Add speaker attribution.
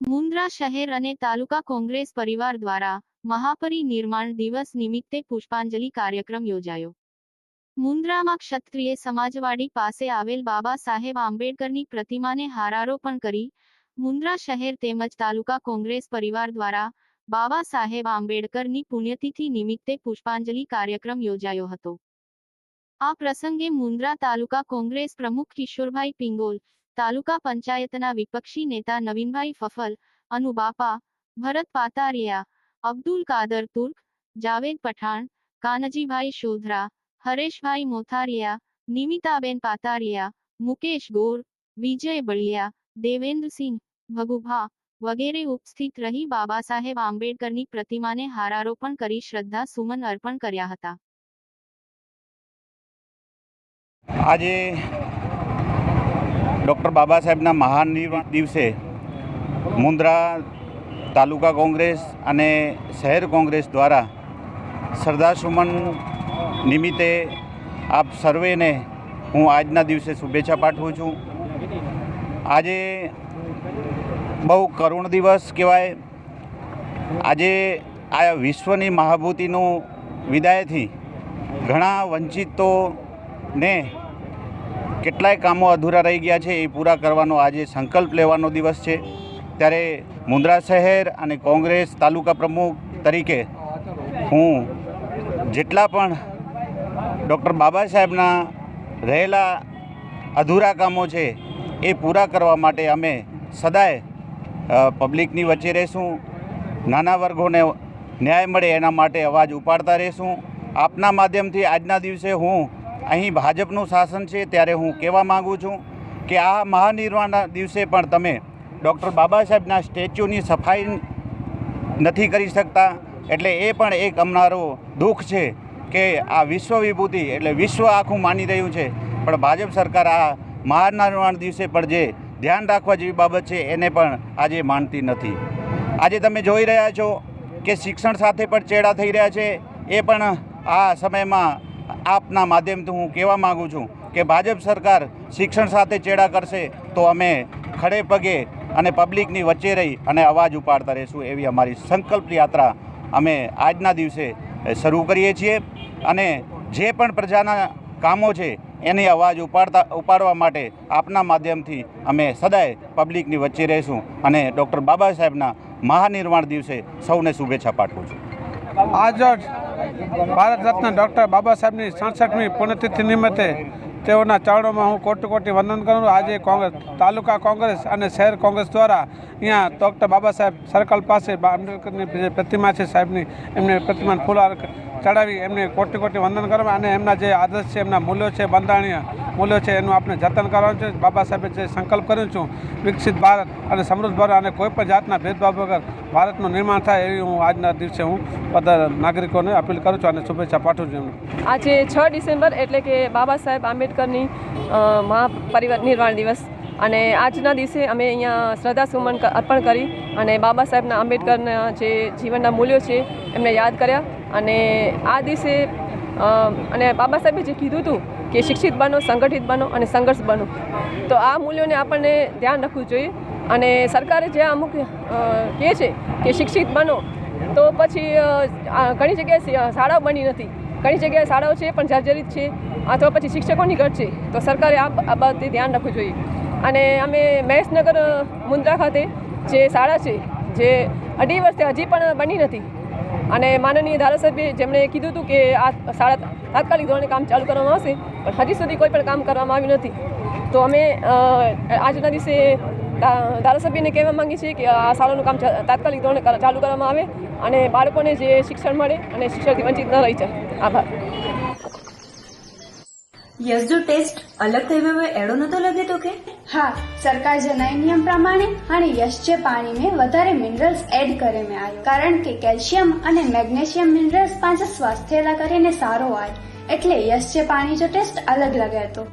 Speaker 1: મુન્દ્રા શહેર અને તાલુકા કોંગ્રેસ પરિવાર દ્વારા મહાપરિનિર્માણ દિવસ નિમિત્તે પુષ્પાંજલિ કાર્યક્રમ યોજાયો. મુન્દ્રામાં ક્ષત્રિય સમાજવાડી પાસે આવેલ બાબા સાહેબ આંબેડકરની પ્રતિમાને હારારોપણ કરી મુન્દ્રા શહેર તેમજ તાલુકા કોંગ્રેસ પરિવાર દ્વારા બાબા સાહેબ આંબેડકરની પુણ્યતિથિ નિમિત્તે પુષ્પાંજલિ કાર્યક્રમ યોજાયો હતો. આ પ્રસંગે મુન્દ્રા તાલુકા કોંગ્રેસ પ્રમુખ કિશોરભાઈ પિંગોલ, તાલુકા પંચાયતના વિપક્ષી નેતા નવીનભાઈ ફફલ અનુબાપા ભરત પાતારિયા, અબ્દુલ કાદર તુર્ક, જાવેદ પઠાણ, કાનજીભાઈ શોધરા, હરેશભાઈ મોથારિયા, નિમિતાબેન પાતારિયા, મુકેશ ગોર, વિજય બળિયા, દેવેન્દ્રસિંહ ભગુભા વગેરે ઉપસ્થિત રહી બાબા સાહેબ આંબેડકરની પ્રતિમાને હારારોપણ કરી શ્રદ્ધા સુમન અર્પણ કર્યા હતા.
Speaker 2: આજે ડૉક્ટર બાબા સાહેબના મહાન દિવસે મુન્દ્રા તાલુકા કોંગ્રેસ અને શહેર કોંગ્રેસ દ્વારા સરદાર સુમન નિમિત્તે આપ સર્વેને હું આજના દિવસે શુભેચ્છા પાઠવું છું. આજે બહુ કરુણ દિવસ કહેવાય. આજે આ વિશ્વની મહાભૂતિનું વિદાયથી ઘણા વંચિતોને કેટલાય કામો અધૂરા રહી ગયા છે એ પૂરા કરવાનો આજે સંકલ્પ લેવાનો દિવસ છે. ત્યારે મુન્દ્રા શહેર અને કોંગ્રેસ તાલુકા પ્રમુખ તરીકે હું જેટલા પણ ડૉક્ટર બાબા સાહેબના રહેલા અધૂરા કામો છે એ પૂરા કરવા માટે અમે સદાય પબ્લિકની વચ્ચે રહેશું. નાના વર્ગોને ન્યાય મળે એના માટે અવાજ ઉપાડતા રહેશું. આપના માધ્યમથી આજના દિવસે હું અહીં ભાજપનું શાસન છે ત્યારે હું કહેવા માગું છું કે આ મહાનિર્વાણના દિવસે પણ તમે ડૉક્ટર બાબા સાહેબના સ્ટેચ્યુની સફાઈ નથી કરી શકતા. એટલે એ પણ એક અમનારો દુઃખ છે કે આ વિશ્વ વિભૂતિ એટલે વિશ્વ આખું માની રહ્યું છે. પણ ભાજપ સરકાર આ મહાનિર્વાણ દિવસે પણ જે ધ્યાન રાખવા જેવી બાબત છે, એને પણ આજે માનતી નથી. આજે તમે જોઈ રહ્યા છો કે શિક્ષણ સાથે પણ ચેડા થઈ રહ્યા છે. એ પણ આ સમયમાં આપના માધ્યમથી હું કહેવા માગું છું કે ભાજપ સરકાર શિક્ષણ સાથે ચેડા કરશે તો અમે ખડે પગે અને પબ્લિકની વચ્ચે રહી અને અવાજ ઉપાડતા રહીશું એવી અમારી સંકલ્પ યાત્રા અમે આજના દિવસે શરૂ કરીએ છીએ. અને જે પણ પ્રજાના કામો છે એની અવાજ ઉપાડતા ઉપાડવા માટે આપના માધ્યમથી અમે સદાય પબ્લિકની વચ્ચે રહીશું અને ડૉક્ટર બાબા સાહેબના મહાનિર્વાણ દિવસે સૌને શુભેચ્છા પાઠવું છું.
Speaker 3: આજ ભારત રત્ન ડૉક્ટર બાબા સાહેબની સડસઠમી પુણ્યતિથિ નિમિત્તે તેઓના ચરણોમાં હું કોટી કોટી વંદન કરું છું. આજે કોંગ્રેસ, તાલુકા કોંગ્રેસ અને શહેર કોંગ્રેસ દ્વારા અહીંયા ડૉક્ટર બાબા સાહેબ સર્કલ પાસે આંબેડકરની પ્રતિમા છે સાહેબની, એમને પ્રતિમાને ફૂલ ચડાવી એમને કોટી કોટી વંદન કરવા અને એમના જે આદર્શ છે, એમના મૂલ્યો છે, બંધારણીય મૂલ્યો છે એનું આપણે જતન કરવાનું છે. બાબા સાહેબે જે સંકલ્પ કર્યો છું, વિકસિત ભારત અને સમૃદ્ધ ભારત અને કોઈપણ જાતના ભેદભાવ વગર ભારતનું નિર્માણ થાય એવી હું આજના દિવસે હું બધા નાગરિકોને અપીલ કરું છું અને શુભેચ્છા પાઠવું છું
Speaker 4: આજે છ ડિસેમ્બર એટલે કે બાબા સાહેબ આંબેડકરની મહાપરિવાર નિર્વાણ દિવસ. અને આજના દિવસે અમે અહીંયા શ્રદ્ધા સુમન અર્પણ કરી અને બાબા સાહેબના આંબેડકરના જે જીવનના મૂલ્યો છે એમને યાદ કર્યા. અને આ દિવસે અને બાબા સાહેબે જે કીધું હતું કે શિક્ષિત બનો, સંગઠિત બનો અને સંઘર્ષ બનો. તો આ મૂલ્યોને આપણને ધ્યાન રાખવું જોઈએ અને સરકારે જે અમુક કહે છે કે શિક્ષિત બનો, તો પછી ઘણી જગ્યાએ શાળાઓ બની નથી. ઘણી જગ્યાએ શાળાઓ છે પણ જર્જરિત છે અથવા પછી શિક્ષકોની ઘટ છે. તો સરકારે આ બાબતે ધ્યાન રાખવું જોઈએ. અને અમે મહેશનગર મુન્દ્રા ખાતે જે શાળા છે, જે અઢી વર્ષથી હજી પણ બની નથી અને માનનીય ધારાસભ્ય જેમણે કીધું હતું કે આ શાળા તાત્કાલિક ધોરણે કામ ચાલુ કરવામાં આવશે, પણ હજી સુધી કોઈ પણ કામ કરવામાં આવ્યું નથી. તો અમે આજના દિવસે ધારાસભ્યને કહેવા માંગીએ છીએ કે આ શાળાનું કામ તાત્કાલિક ધોરણે ચાલુ કરવામાં આવે અને બાળકોને જે શિક્ષણ મળે અને શિક્ષણથી વંચિત ન રહી જાય. આભાર.
Speaker 5: યસ જો ટેસ્ટ અલગ થઈ ગયો એડો નતો લાગે તો કે?
Speaker 6: હા, સરકાર જણાય નિયમ પ્રમાણે અને યશ જે પાણીને વધારે મિનરલ્સ એડ કરે મેં આવ્યો કારણ કે કેલ્શિયમ અને મેગ્નેશિયમ મિનરલ્સ પાંચ સ્વાસ્થ્યલા કરીને સારો આય એટલે યશ જે પાણી જો ટેસ્ટ અલગ લગે તો